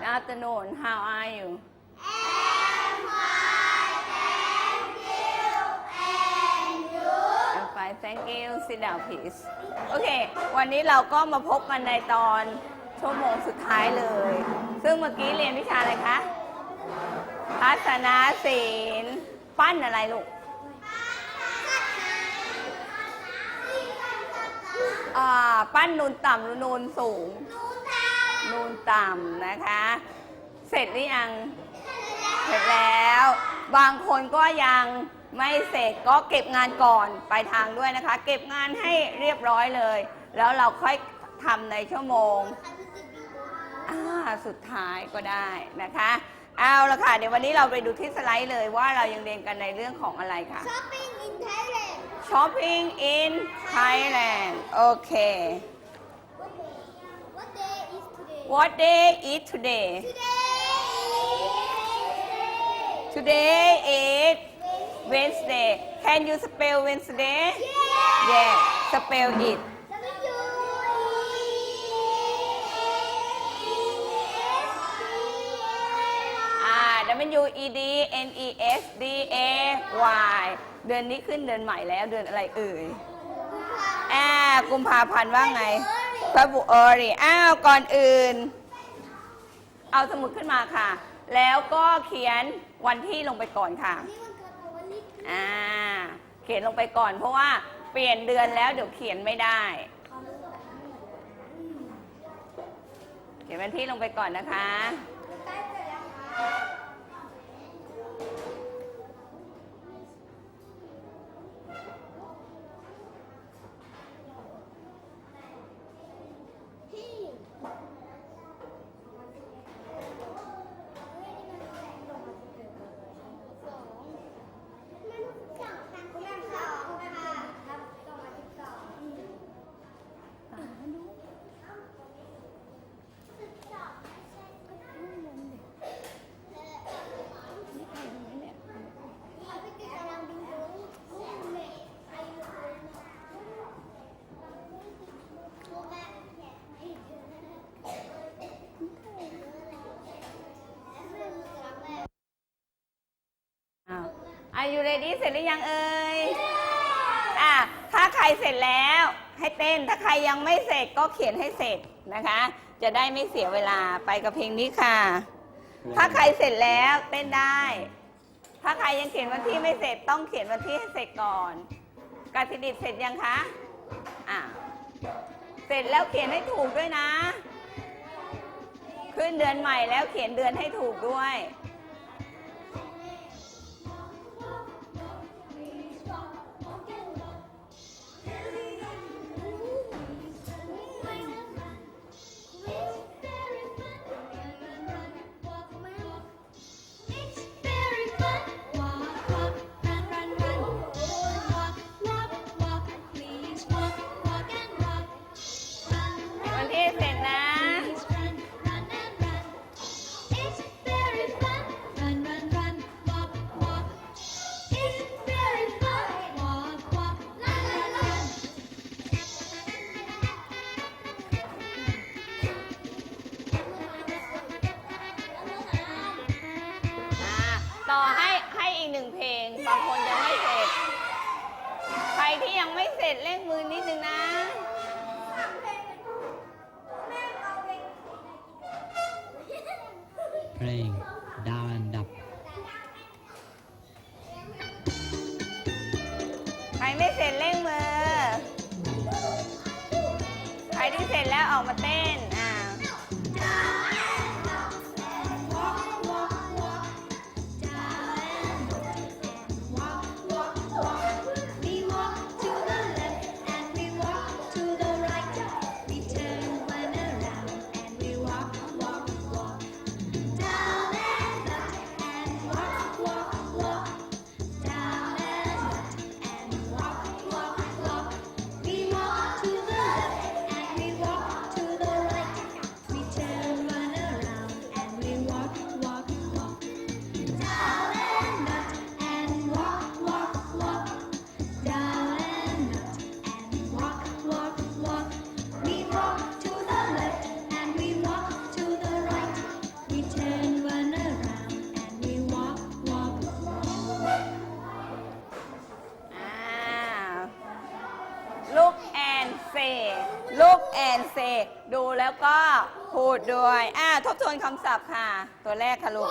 Good afternoon. How are you? I'm fine, thank you. And you? I'm fine, thank you. Sit down, please. โอเค วันนี้เราก็มาพบกันในตอนชั่วโมงสุดท้ายเลย ซึ่งเมื่อกี้เรียนวิชาอะไรคะทัศนาศิลป์ปั้นอะไรลูกปั้นนูนต่ำนูนสูง ต่ำนะคะ เสร็จหรือยัง เสร็จแล้ว บางคนก็ยังไม่เสร็จก็เก็บงานก่อนไปลายทางด้วยนะคะ เก็บงานให้เรียบร้อยเลย แล้วเราค่อยทำในชั่วโมงอ่าสุดท้ายก็ได้นะคะ เอาละค่ะ เดี๋ยววันนี้เราไปดูที่สไลด์เลยว่าเรายังเรียนกันในเรื่องของอะไรค่ะ Shopping in Thailand. Shopping in Thailand โอเค What day is today? What day is today Today. Today is Wednesday Can you spell Wednesday Yeah. Yeah spell it W E D N E S D A Y เดือนนี้ขึ้นเดือนใหม่แล้วเดือนอะไรเอ่ย อ่า กุมภาพันธ์ว่าไง February อ้าวก่อนอื่น เอาสมุดขึ้นมาค่ะ แล้วก็เขียนวันที่ลงไปก่อนค่ะอ่าเขียนลงไปก่อน เพราะว่าเปลี่ยนเดือนแล้วเดี๋ยวเขียนไม่ได้ เขียนวันที่ลงไปก่อนนะคะ อ้าว Are you ready เสร็จหรือยังเอ่ยอะถ้าใครเสร็จแล้วให้เต้น ถ้าใครยังไม่เสร็จก็เขียนให้เสร็จนะคะ จะได้ไม่เสียเวลาไปกับเพลงนี้ค่ะ ถ้าใครเสร็จแล้วเต้นได้ ถ้าใครยังเขียนวันที่ไม่เสร็จต้องเขียนวันที่ให้เสร็จก่อนกาสิดิตเสร็จยังคะอะเสร็จแล้วเขียนให้ถูกด้วยนะ ขึ้นเดือนใหม่แล้วเขียนเดือนให้ถูกด้วย ที่ยังไม่เสร็จเร่งมือนิดนึงนะ เพลงดาวอันดับ ใครไม่เสร็จเร่งมือ ใครที่เสร็จแล้วออกมาเต้น ลูกแอนเซดูแล้วก็พูดด้วย อ่า ทบทวนคำศัพท์ค่ะ ตัวแรกค่ะลูก